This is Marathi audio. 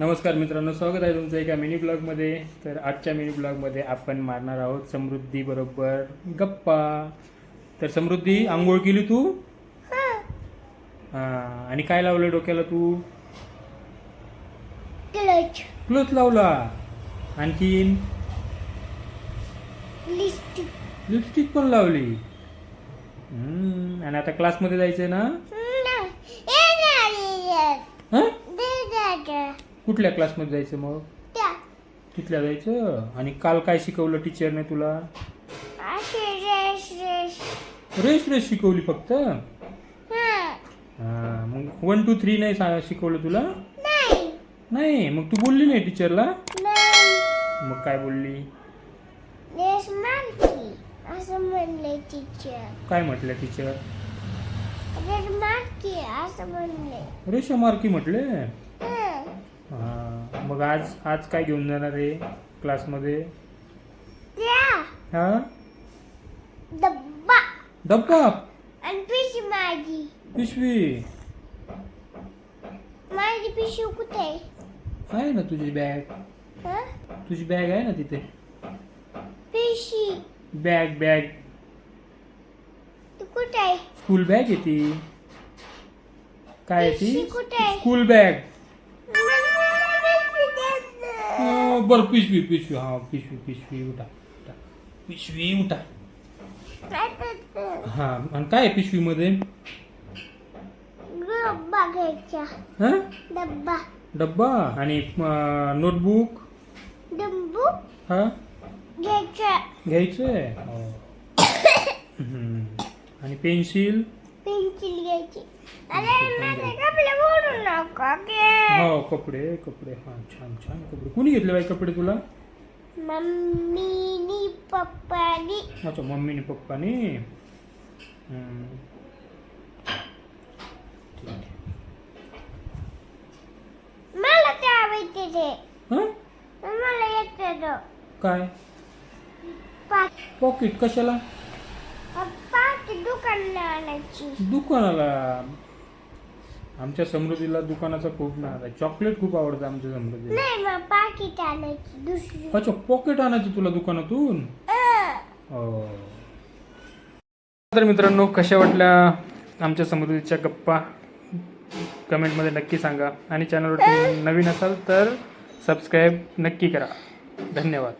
नमस्कार मित्रांनो स्वागत आहे तुमचं एका मिनी ब्लॉगमध्ये तर आजच्या मिनी ब्लॉगमध्ये आपण मारणार आहोत समृद्धी बरोबर गप्पा. तर समृद्धी आंघोळ केली तू? हां आणि काय लावलं डोक्याला तू? क्लच क्लोथ लावला. आणखीन? लिपस्टिक पण लावली. आणि आता क्लासमध्ये जायचं ना? हां? कुठल्या क्लासमध्ये जायचं मग? तिथल्या जायचं? आणि काल काय शिकवलं टीचरने तुला? रेस रेस शिकवली फक्त? हां. मग वन टू थ्री नाही सा- शिकवलं तुला? नाही. मग तू बोलली नाही टीचरला मग काय बोलली? असं म्हणले टीचर काय म्हटलं टीचर मार्की असं म्हणले. रेषा मार्की म्हटले? मग आज आज काय घेऊन जाणार आहे क्लासमध्ये? हां? डब्बा. डब्बा? आणि पिशी माझी. पिशवी? माझी पिशवी कुठे आहे? ना तुझी बॅग. हं? तुझी बॅग आहे ना तिथे. पिशी बॅग बॅग. तू कुठे आहे? स्कूल बॅग आहे ती. काय आहे ती? पिशवी कुठे आहे? School bag. बरं पिशवी पिशवी हा पिशवी पिशवी उठा उठा. पिशवी उठा? हा आणि काय आहे पिशवीमध्ये डब्बा घ्यायचा. हा? डब्बा. डब्बा आणि नोटबुक? डब्बू हा? घ्यायचा. घ्यायचंय? हो. आणि पेन्सिल? पेन्सिल घ्यायची हो कपडे कपडे. हा छान छान कपडे. कुणी घेतले बाई कपडे तुला? मम्मीनी पप्पानी. अच्छा मम्मीने पप्पानी. मला ते आवडते ते. हा? मला येतं काय? पॉकेट कशाला? आणायची दुकानाला. आमच्या समृद्धीला दुकानाचा खूप नाद आहे. चॉकलेट खूप आवडतं आमच्या समृद्धीला. नाही मग पाकिट आणायची दुसरी. अच्छा पॉकेट आणायचं तुला दुकानातून. हो तर मित्रांनो कशा वाटल्या आमच्या समृद्धीच्या गप्पा? कमेंटमध्ये नक्की सांगा. आणि चॅनलवर तुम्ही नवीन असाल तर सबस्क्राईब नक्की करा. धन्यवाद.